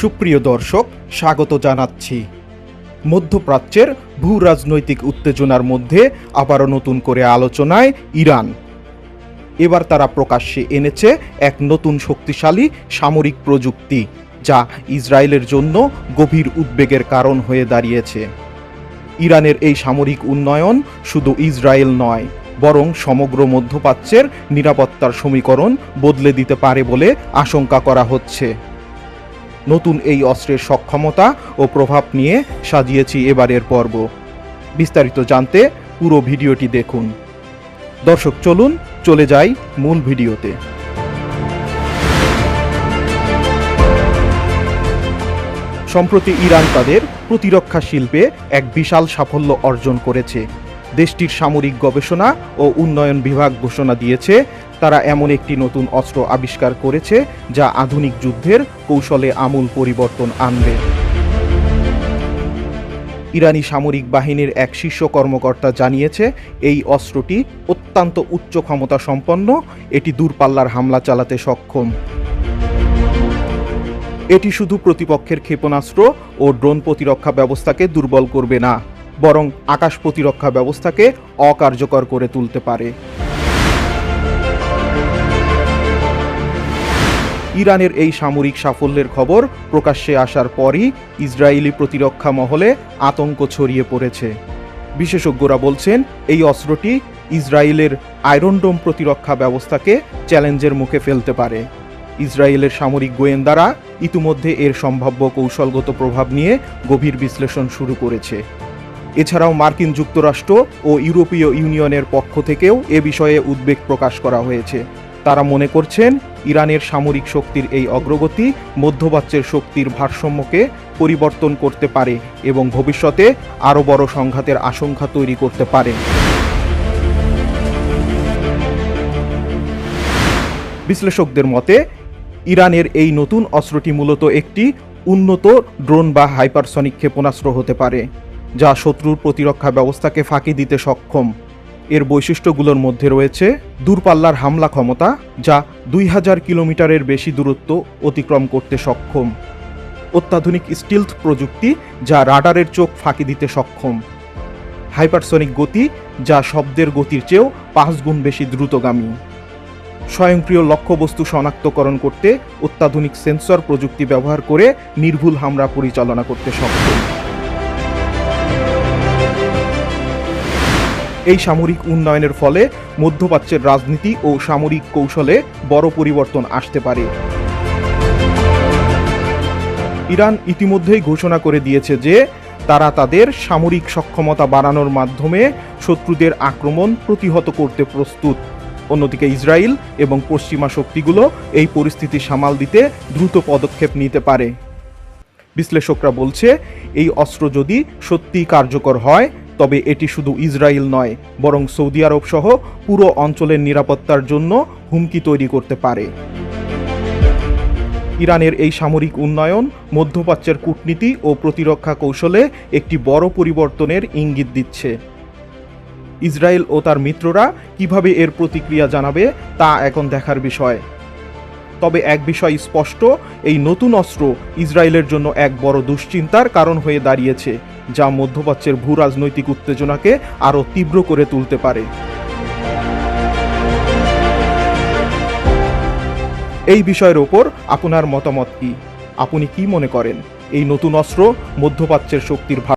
সুপ্রিয় দর্শক, স্বাগত জানাচ্ছি। মধ্যপ্রাচ্যের ভূ রাজনৈতিক উত্তেজনার মধ্যে আবারও নতুন করে আলোচনায় ইরান। এবার তারা প্রকাশ্যে এনেছে এক নতুন শক্তিশালী সামরিক প্রযুক্তি, যা ইসরায়েলের জন্য গভীর উদ্বেগের কারণ হয়ে দাঁড়িয়েছে। ইরানের এই সামরিক উন্নয়ন শুধু ইসরায়েল নয়, বরং সমগ্র মধ্যপ্রাচ্যের নিরাপত্তার সমীকরণ বদলে দিতে পারে বলে আশঙ্কা করা হচ্ছে। নতুন এই অস্ত্রের সক্ষমতা ও প্রভাব নিয়ে সাজিয়েছি এবারের পর্ব। বিস্তারিত জানতে পুরো ভিডিওটি দেখুন। দর্শক, চলুন চলে যাই মূল ভিডিওতে। সম্প্রতি ইরান তাদের প্রতিরক্ষা শিল্পে এক বিশাল সাফল্য অর্জন করেছে। দেশটির সামরিক গবেষণা ও উন্নয়ন বিভাগ ঘোষণা দিয়েছে তারা এমন একটি নতুন অস্ত্র আবিষ্কার করেছে যা আধুনিক যুদ্ধের কৌশলে আমূল পরিবর্তন আনবে। ইরানি সামরিক বাহিনীর এক শীর্ষ কর্মকর্তা জানিয়েছে, এই অস্ত্রটি অত্যন্ত উচ্চ ক্ষমতা সম্পন্ন, এটি দূরপাল্লার হামলা চালাতে সক্ষম। এটি শুধু প্রতিপক্ষের ক্ষেপণাস্ত্র ও ড্রোন প্রতিরক্ষা ব্যবস্থাকে দুর্বল করবে না, বরং আকাশ প্রতিরক্ষা ব্যবস্থাকে অকার্যকর করে তুলতে পারে। ইরানের এই সামরিক সাফল্যের খবর প্রকাশ্যে আসার পরই ইসরায়েলি প্রতিরক্ষা মহলে আতঙ্ক ছড়িয়ে পড়েছে। বিশেষজ্ঞরা বলছেন, এই অস্ত্রটি ইসরায়েলের আয়রনডোম প্রতিরক্ষা ব্যবস্থাকে চ্যালেঞ্জের মুখে ফেলতে পারে। ইসরায়েলের সামরিক গোয়েন্দারা ইতিমধ্যে এর সম্ভাব্য কৌশলগত প্রভাব নিয়ে গভীর বিশ্লেষণ শুরু করেছে। এছাড়াও মার্কিন যুক্তরাষ্ট্র ও ইউরোপীয় ইউনিয়নের পক্ষ থেকেও এ বিষয়ে উদ্বেগ প্রকাশ করা হয়েছে। তারা মনে করছেন ইরানের সামরিক শক্তির এই অগ্রগতি মধ্যপ্রাচ্যের শক্তির ভারসাম্যকে পরিবর্তন করতে পারে এবং ভবিষ্যতে আরও বড় সংঘাতের আশঙ্কা তৈরি করতে পারে। বিশ্লেষকদের মতে, ইরানের এই নতুন অস্ত্রটি মূলত একটি উন্নত ড্রোন বা হাইপারসনিক ক্ষেপণাস্ত্র হতে পারে, যা শত্রুর প্রতিরক্ষা ব্যবস্থাকে ফাঁকি দিতে সক্ষম। এর বৈশিষ্ট্যগুলোর মধ্যে রয়েছে দূরপাল্লার হামলা ক্ষমতা, যা দুই হাজার কিলোমিটারের বেশি দূরত্ব অতিক্রম করতে সক্ষম। অত্যাধুনিক স্টিলথ প্রযুক্তি, যা রাডারের চোখ ফাঁকি দিতে সক্ষম। হাইপারসনিক গতি, যা শব্দের গতির চেয়েও পাঁচ গুণ বেশি দ্রুতগামী। স্বয়ংক্রিয় লক্ষ্যবস্তু শনাক্তকরণ করতে অত্যাধুনিক সেন্সর প্রযুক্তি ব্যবহার করে নির্ভুল হামলা পরিচালনা করতে সক্ষম। এই সামরিক উন্নয়নের ফলে মধ্যপ্রাচ্যের রাজনীতি ও সামরিক কৌশলে বড় পরিবর্তন আসতে পারে। ইরান ইতিমধ্যেই ঘোষণা করে দিয়েছে যে, তারা তাদের সামরিক সক্ষমতা বাড়ানোর মাধ্যমে শত্রুদের আক্রমণ প্রতিহত করতে প্রস্তুত। অন্যদিকে ইসরায়েল এবং পশ্চিমা শক্তিগুলো এই পরিস্থিতি সামাল দিতে দ্রুত পদক্ষেপ নিতে পারে। বিশ্লেষকরা বলছে, এই অস্ত্র যদি সত্যিই কার্যকর হয় তবে এটি শুধু ইসরায়েল নয়, বরং সৌদি আরব সহ পুরো অঞ্চলের নিরাপত্তার জন্য হুমকি তৈরি করতে পারে। ইরানের এই সামরিক উন্নয়ন, মধ্যপ্রাচ্যের কূটনীতি ও প্রতিরক্ষা কৌশলে একটি বড় পরিবর্তনের ইঙ্গিত দিচ্ছে। ইসরায়েল ও তার মিত্ররা কীভাবে এর প্রতিক্রিয়া জানাবে, তা এখন দেখার বিষয়। তবে এক বিষয় স্পষ্ট, এই নতুন অস্ত্র ইসরায়েলের জন্য এক বড় দুশ্চিন্তার কারণ হয়ে দাঁড়িয়েছে। যা মধ্যপ্রাচ্যের ভূ রাজনৈতিক উত্তেজনাকে আরও তীব্র করে তুলতে পারে। এই বিষয়ের ওপর আপনার মতামত কি? আপনি কি মনে করেন? এই নতুন অস্ত্র মধ্যপ্রাচ্যের শক্তির